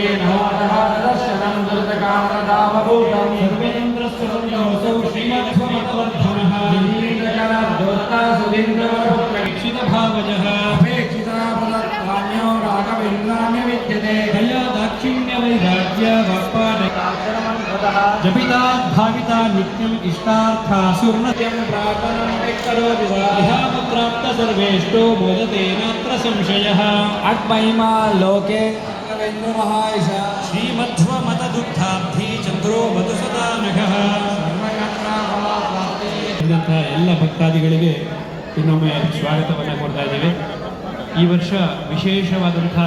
वे नमो नः दर्शनं दुर्दकामदामभूतं युगेन्द्रस्वन्योऽसौ श्रीमध्वमत्वध्वनः विनीतजलद्धोत्तासुधीन्द्रवरपुत्रवीक्षितभावजः अपेक्षितापदत्तान्यो रागविन्दान्य लोके ಶ್ರೀಮಧ್ವಮಹಾಯಶ ಶ್ರೀಮಧ್ವಮತದುಗ್ಧಾಬ್ಧಿ ಚಂದ್ರೋ ಮಧುಸದಾ ನಗಃ ಇದ್ದಂಥ ಎಲ್ಲ ಭಕ್ತಾದಿಗಳಿಗೆ ಇನ್ನೊಮ್ಮೆ ಸ್ವಾಗತವನ್ನು ಕೊಡ್ತಾ ಇದ್ದೇವೆ. ಈ ವರ್ಷ ವಿಶೇಷವಾದಂಥ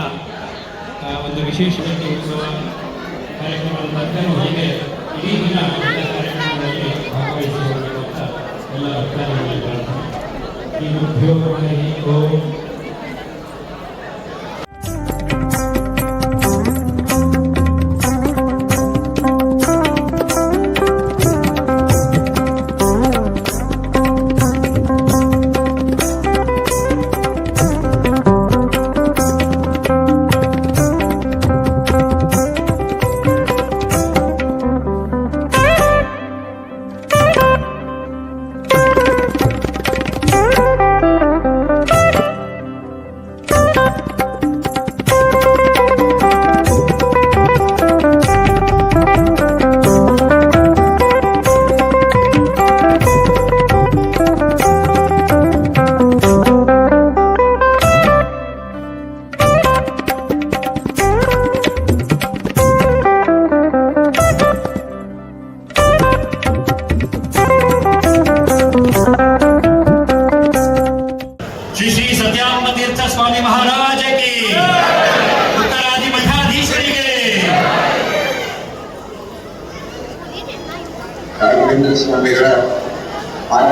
ಒಂದು ವಿಶೇಷ ಉತ್ಸವ ಕಾರ್ಯಕ್ರಮವನ್ನು ಎಲ್ಲ ಭಕ್ತಾದಿಗಳಿಗೆ ಪ್ರಾರ್ಥನೆ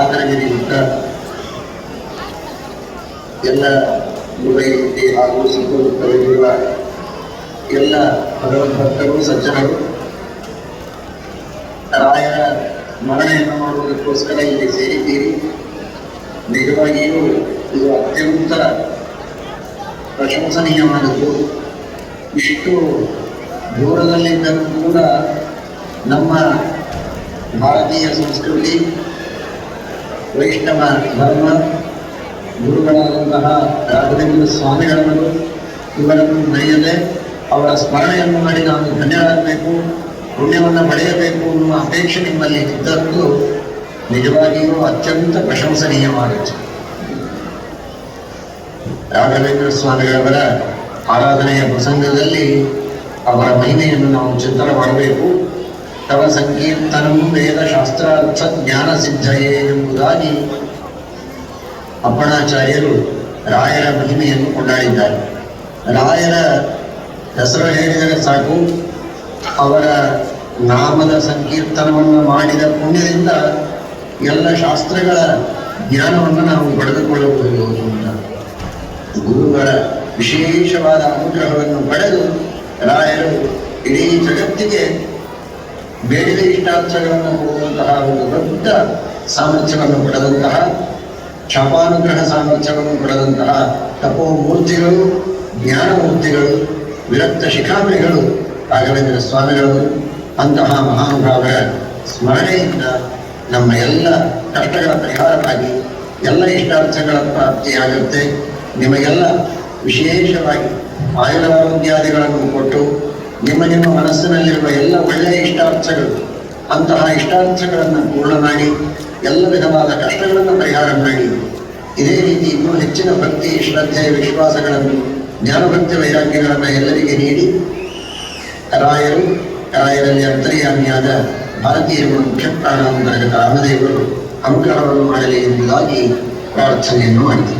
ಆರಾಧನೆಗೆ ಮಠ ಎಲ್ಲ ಯುವತಿ ಹಾಗೂ ಸುತ್ತಮುತ್ತಲಿರುವ ಎಲ್ಲ ಭಗವದ್ಭಕ್ತರು ಸಜ್ಜನರು, ರಾಯರ ಮರಣೆಯನ್ನು ಮಾಡುವುದಕ್ಕೋಸ್ಕರ ಇಲ್ಲಿ ಸೇರಿದ್ದೀರಿ. ನಿಜವಾಗಿಯೂ ಇದು ಅತ್ಯಂತ ಪ್ರಶಂಸನೀಯವಾದದ್ದು. ಇಷ್ಟು ದೂರದಲ್ಲಿದ್ದರೂ ಕೂಡ ನಮ್ಮ ಭಾರತೀಯ ಸಂಸ್ಕೃತಿ ವೈಷ್ಣವ ಧರ್ಮ, ಗುರುಗಳಾದಂತಹ ರಾಘವೇಂದ್ರ ಸ್ವಾಮಿಗಳವರು ಇವರನ್ನು ಮರೆಯದೆ ಅವರ ಸ್ಮರಣೆಯನ್ನು ಮಾಡಿ ನಾವು ಧನ್ಯರಾಗಬೇಕು, ಪುಣ್ಯವನ್ನು ಪಡೆಯಬೇಕು ಅನ್ನುವ ಅಪೇಕ್ಷೆ ನಿಮ್ಮಲ್ಲಿ ಇದ್ದದ್ದು ನಿಜವಾಗಿಯೂ ಅತ್ಯಂತ ಪ್ರಶಂಸನೀಯವಾಗುತ್ತೆ ರಾಘವೇಂದ್ರ ಸ್ವಾಮಿಗಳವರ ಆರಾಧನೆಯ ಪ್ರಸಂಗದಲ್ಲಿ ಅವರ ಮಹಿಮೆಯನ್ನು ನಾವು ಚಿಂತನೆ ಮಾಡಬೇಕು. ತವ ಸಂಕೀರ್ತನಂ ವೇದ ಶಾಸ್ತ್ರಾರ್ಥ ಜ್ಞಾನ ಸಿದ್ಧಯೇ ಎಂಬುದಾಗಿ ಅಪ್ಪಣಾಚಾರ್ಯರು ರಾಯರ ಮಹಿಮೆಯನ್ನು ಕೊಂಡಾಡಿದ್ದಾರೆ. ರಾಯರ ಹೆಸರು ಹೇಳಿದರೆ ಸಾಕು. ಅವರ ನಾಮದ ಸಂಕೀರ್ತನವನ್ನು ಮಾಡಿದ ಪುಣ್ಯದಿಂದ ಎಲ್ಲ ಶಾಸ್ತ್ರಗಳ ಜ್ಞಾನವನ್ನು ನಾವು ಪಡೆದುಕೊಳ್ಳಬಹುದು ಅಂತ. ಗುರುಗಳ ವಿಶೇಷವಾದ ಅನುಗ್ರಹವನ್ನು ಪಡೆದು ರಾಯರು ಇಡೀ ಜಗತ್ತಿಗೆ ಬೇಡಿದ ಇಷ್ಟಾರ್ಥಗಳನ್ನು ಕೊಡುವಂತಹ ಒಂದು ದೊಡ್ಡ ಸಾಮರ್ಥ್ಯವನ್ನು ಪಡೆದಂತಹ ಕ್ಷಪಾನುಗ್ರಹ ಸಾಮರ್ಥ್ಯವನ್ನು ಪಡೆದಂತಹ ತಪೋಮೂರ್ತಿಗಳು, ಜ್ಞಾನಮೂರ್ತಿಗಳು, ವಿರಕ್ತ ಶಿಖಾಮಣಿಗಳು ರಾಘವೇಂದ್ರ ಸ್ವಾಮಿಗಳು, ಅಂತಹ ಮಹಾನುಭಾವರ ಸ್ಮರಣೆಯಿಂದ ನಮ್ಮ ಎಲ್ಲ ಕಷ್ಟಗಳ ಪರಿಹಾರವಾಗಿ ಎಲ್ಲ ಇಷ್ಟಾರ್ಥಗಳ ಪ್ರಾಪ್ತಿಯಾಗುತ್ತೆ. ನಿಮಗೆಲ್ಲ ವಿಶೇಷವಾಗಿ ಆಯುರಾರೋಗ್ಯಾದಿಗಳನ್ನು ಕೊಟ್ಟು ನಿಮ್ಮ ನಿಮ್ಮ ಮನಸ್ಸಿನಲ್ಲಿರುವ ಎಲ್ಲ ಒಳ್ಳೆಯ ಇಷ್ಟಾರ್ಥಗಳು, ಅಂತಹ ಇಷ್ಟಾರ್ಥಗಳನ್ನು ಪೂರ್ಣ ಮಾಡಿ ಎಲ್ಲ ವಿಧವಾದ ಕಷ್ಟಗಳನ್ನು ಪರಿಹಾರ ಮಾಡಿ. ಇದೇ ರೀತಿ ಇನ್ನೂ ಹೆಚ್ಚಿನ ಭಕ್ತಿ, ಶ್ರದ್ಧೆ, ವಿಶ್ವಾಸಗಳನ್ನು, ಜ್ಞಾನಭಕ್ತಿ, ವೈರಾಗ್ಯಗಳನ್ನು ಎಲ್ಲರಿಗೆ ನೀಡಿ. ರಾಯರು, ರಾಯರಲ್ಲಿ ಅಂತರ್ಯಾಮಿಯಾದ ಭಾರತೀಯರು ಮುಖ್ಯ ಪ್ರಾಣಾಂತರ್ಗತ ರಾಮದೇವರು ಅನುಗ್ರಹವನ್ನು ಮಾಡಲಿ ಎಂಬುದಾಗಿ ಪ್ರಾರ್ಥನೆಯನ್ನು ಮಾಡಿದರು.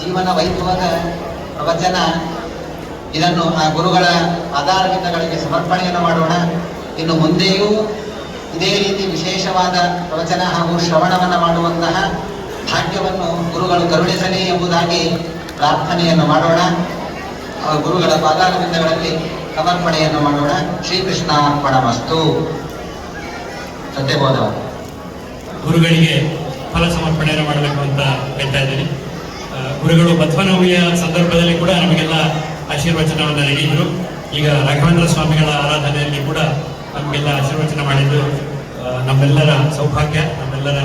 ಜೀವನ ವೈಭವದ ಪ್ರವಚನ ಇದನ್ನು ಆ ಗುರುಗಳ ಆಧಾರವಿಂದಗಳಿಗೆ ಸಮರ್ಪಣೆಯನ್ನು ಮಾಡೋಣ. ಇನ್ನು ಮುಂದೆಯೂ ಇದೇ ರೀತಿ ವಿಶೇಷವಾದ ಪ್ರವಚನ ಹಾಗೂ ಶ್ರವಣವನ್ನು ಮಾಡುವಂತಹ ಭಾಗ್ಯವನ್ನು ಗುರುಗಳು ಕರುಣಿಸಲಿ ಎಂಬುದಾಗಿ ಪ್ರಾರ್ಥನೆಯನ್ನು ಮಾಡೋಣ. ಗುರುಗಳ ಪಾದಾರವಿಂದಗಳಲ್ಲಿ ಸಮರ್ಪಣೆಯನ್ನು ಮಾಡೋಣ. ಶ್ರೀಕೃಷ್ಣ ಪಣಮಸ್ತು ಸತ್ಯಬೋಧ. ಗುರುಗಳಿಗೆ ಫಲ ಸಮರ್ಪಣೆಯನ್ನು ಮಾಡಬೇಕು ಅಂತ ಹೇಳ್ತಾ ಇದ್ದೀನಿ. ಗುರುಗಳು ಬದ್ವನವಮಿಯ ಸಂದರ್ಭದಲ್ಲಿ ಕೂಡ ನಮಗೆಲ್ಲ ಆಶೀರ್ವಚನವನ್ನು ನೀಡಿದ್ರು ಈಗ ರಾಘವೇಂದ್ರ ಸ್ವಾಮಿಗಳ ಆರಾಧನೆಯಲ್ಲಿ ಕೂಡ ನಮಗೆಲ್ಲ ಆಶೀರ್ವಚನ ಮಾಡಿದ್ದು ನಮ್ಮೆಲ್ಲರ ಸೌಭಾಗ್ಯ, ನಮ್ಮೆಲ್ಲರ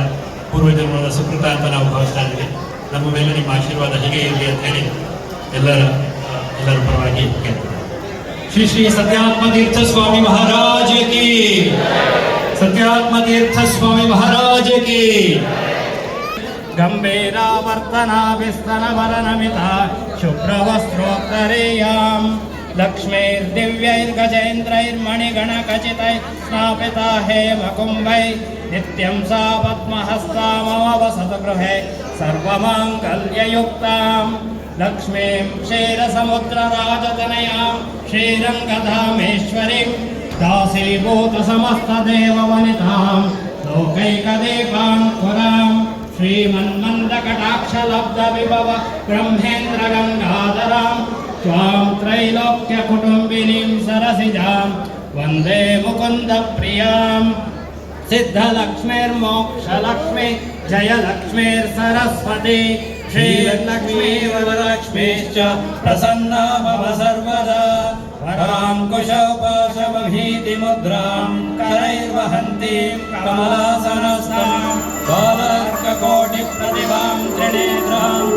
ಪೂರ್ವಜನ್ಮದ ಸುಕೃತ ಅಂತ ನಾವು ಭಾವಿಸ್ತಾ ಇದ್ದೀವಿ. ನಮ್ಮ ಮೇಲೆ ನಿಮ್ಮ ಆಶೀರ್ವಾದ ಹೀಗೆ ಇರಲಿ ಅಂತ ಹೇಳಿ ಎಲ್ಲರ ಎಲ್ಲರ ಪರವಾಗಿ ಶ್ರೀ ಶ್ರೀ ಸತ್ಯಾತ್ಮ ತೀರ್ಥ ಸ್ವಾಮಿ ಮಹಾರಾಜ ಕಿ ಸತ್ಯಾತ್ಮ ತೀರ್ಥ ಸ್ವಾಮಿ ಮಹಾರಾಜ ಕಿ गम्भीरावर्तनाभिस्तनवरनमिता शुभ्रवस्त्रोत्तरेयाम्। लक्ष्मीर्दिव्यैर्गजेन्द्रैर्मणिगणखचितैः स्नापिता हेमकुम्भै नित्यं सा पद्महस्तामवसतु गृहे सर्वमाङ्गल्ययुक्ताम्। लक्ष्मीं क्षीरसमुद्रराजतनयां श्रीरङ्गधामेश्वरीं दासीभूतसमस्तदेववनितां लोकैकदीपाङ्कुराम्। श्रीमन्मन्दकटाक्षलब्धविभव ब्रह्मेन्द्रगङ्गाधरां त्वां त्रैलोक्यकुटुम्बिनीं सरसिजां वन्दे मुकुन्दप्रियाम् सिद्धलक्ष्मीर्मोक्षलक्ष्मी जयलक्ष्मीर्सरस्वती श्रीलक्ष्मी वरलक्ष्मीश्च प्रसन्ना भव सर्वदा वराङ्कुशोपाशमभीतिमुद्रां करैर्वहन्तीं कमलासनस्तां Telegram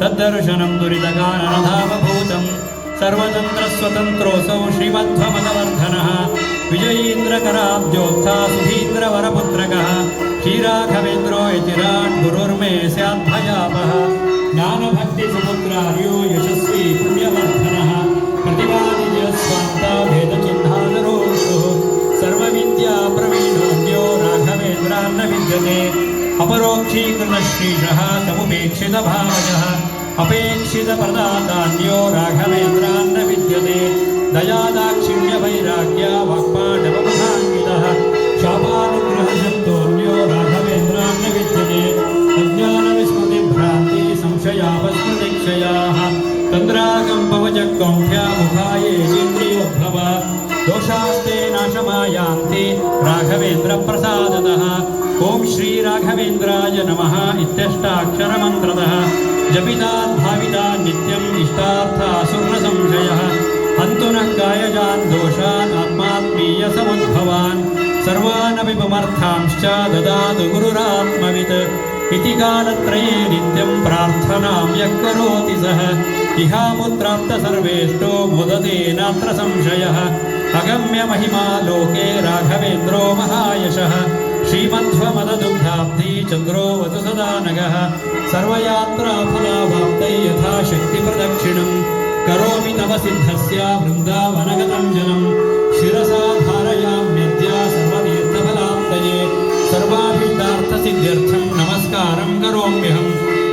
तद्दर्शनं दुरितकाननधामभूतम् सर्वतन्त्रस्वतन्त्रोऽसौ श्रीमध्वमदवर्धनः विजयीन्द्रकराब्जोत्था सुधीन्द्रवरपुत्रकः श्रीराघवेन्द्रो यतिराट् गुरुर्मे स्याद्भयापः ज्ञानभक्तिसमुद्रार्यो यशस्वी पुण्यवर्धनः भेदचिह्नादरोषुः सर्वविद्याप्रवीणोऽन्यो राघवेन्द्र राघवेन्द्रान्न विद्यते। अपरोक्षीकृतश्रीशः समुपेक्षितभावजः अपेक्षितप्रदातान्यो राघवेन्द्रान्न विद्यते दयादाक्षिण्यवैराग्य वाक्पाटवबुधान्वितः शापानुग्रहशब्दोऽन्यो राघवेन्द्रान्न विद्यते अज्ञानविस्मृतिभ्रान्ति संशयावस्मृतिक्षयाः तन्द्रागम्पवजकौण्ठ्यामुखायेन्द्रियोद्भव दोषास्ते नाशमायान्ति राघवेन्द्रप्रसादतः ॐ श्रीराघवेन्द्राय नमः इत्यष्टाक्षरमन्त्रतः जपितान् भावितान् नित्यम् इष्टार्थासुर्नसंशयः हन्तु नः कायजान् दोषान् आत्मात्मीयसमुद्भवान्। सर्वानपि पुमर्थांश्च ददातु गुरुरात्मवित्। इति कालत्रये नित्यं प्रार्थनां यः करोति सः। इहामुत्राप्त सर्वेष्टो मुदते नात्र संशयः। अगम्य महिमा लोके राघवेन्द्रो महायशः श्रीमध्वमददुग्धाब्धी चन्द्रो वतु सदा नगः सर्वयात्राफलाभाप्तै यथा शक्तिप्रदक्षिणम् करोमि तव सिद्धस्य वृन्दावनगतं जनं शिरसा धारयाम्यद्य सर्वतीर्थफलाप्तये सर्वाभीष्टार्थसिद्ध्यर्थं नमस्कारं करोम्यहं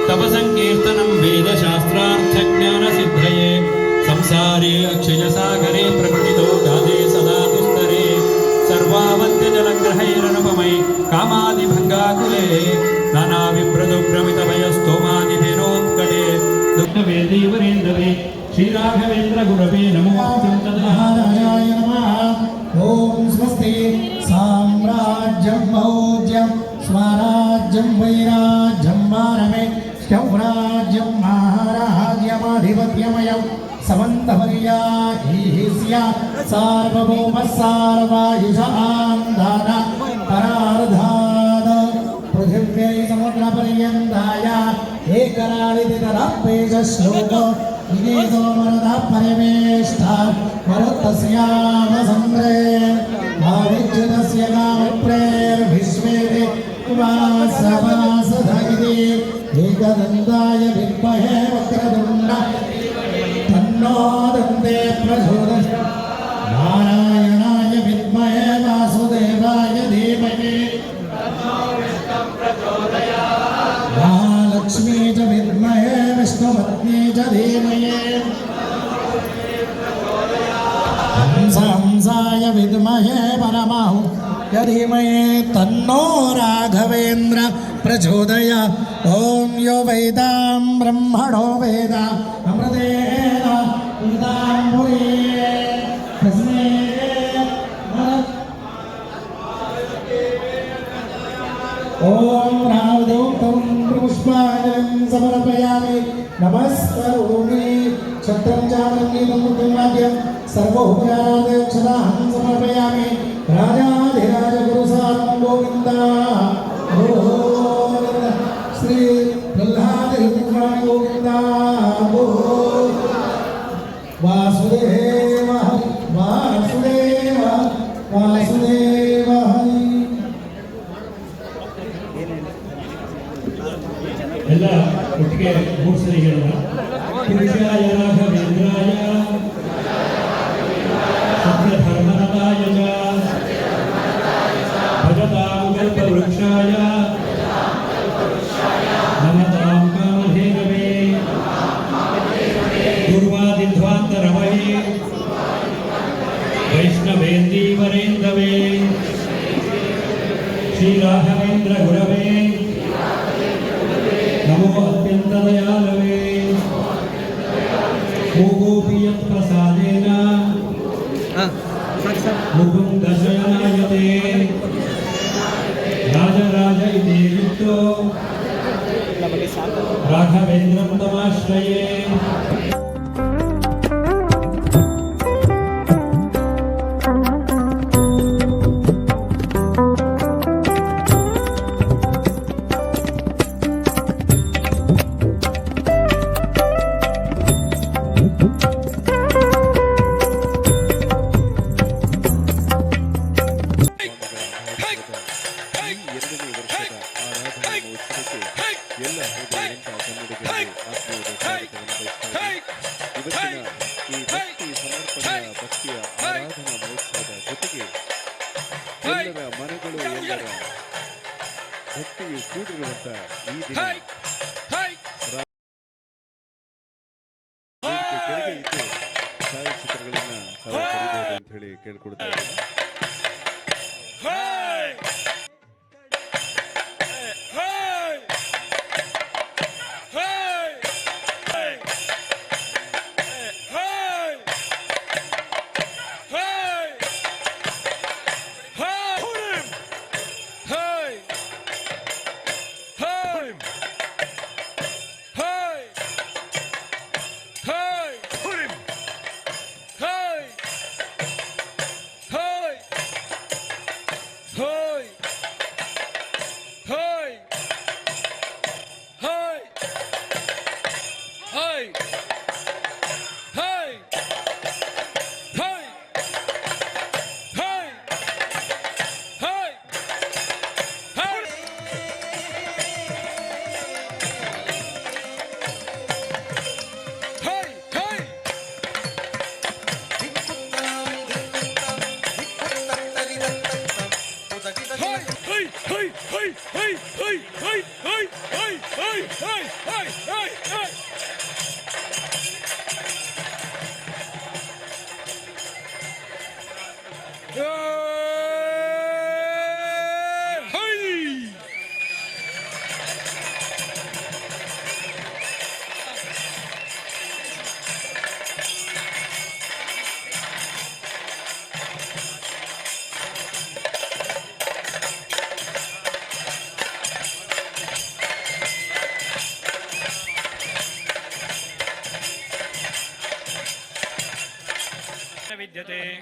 तव सङ्कीर्तनं वेदशास्त्रार्थज्ञानसिद्धये संसारे अक्षयसागरे प्रकटितो गादे सदा दुस्तरे सर्वावद्यजलग्रहैरनुपमै कामादिभङ्गाकुले नानाविप्रदुग्रमितभयस्तोमादिभिनोत्कटे दुःखवेदीवरेन्द्रवे श्रीराघवेन्द्रगुरवे नमो महाराजाय नमः ॐ स्वस्ति साम्राज्यं मौज्यं स्वराज्यं वैराज्यं मानमे शौराज्यं महाराज्यमाधिपत्यमयं समन्तपर्यायीस्य सार्वभौमः सार्वायुष आन्धान परार्धाद पृथिव्यै समुद्रपर्यन्ताय एकरालितरपेजश्लोक विनेतो वरदा परमेष्ठा वरतस्यामसन्द्रे भाविच्युतस्य कामप्रेर्भिष्वेदे वासवासधगिति एकदन्ताय विद्महे वक्रदुण्ड, तन्नो दन्ते प्रचोदयात्। नारायणाय विद्महे वासुदेवाय धीमहि। महालक्ष्मी च विद्महे च धीमहि। हंसाय विद्महे परमाहु तन्नो राघवेन्द्र प्रचोदय। ॐ यो वेदां ब्रह्मणो పంచామృతం కుటుంబాభ్యం సర్వహుయారాధ్యక్షత అహం సమర్పయామి. రాజాధిరాజ గురుసారం గోవిందా.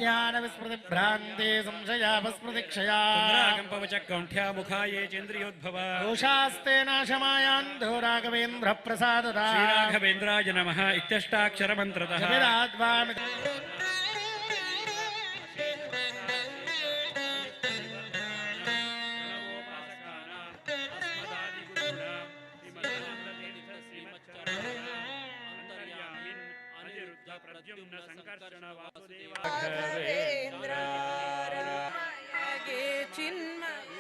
ज्ञानविस्मृतिभ्रान्ते संशयापस्मृतिक्षयाकम्पवचकौण्ठ्या ये चेन्द्रियोद्भवा दोषास्ते नाशमायान्धो राघवेन्द्रप्रसाददा श्रीराघवेन्द्राय नमः इत्यष्टाक्षरमन्त्रतः प्रद्युम्न सङ्कर्षण वासुदेवाघवेन्द्र चिन्मय।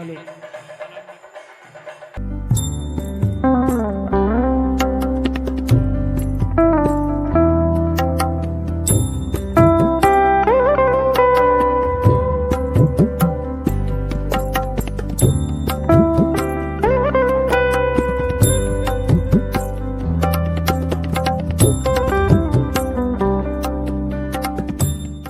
হলো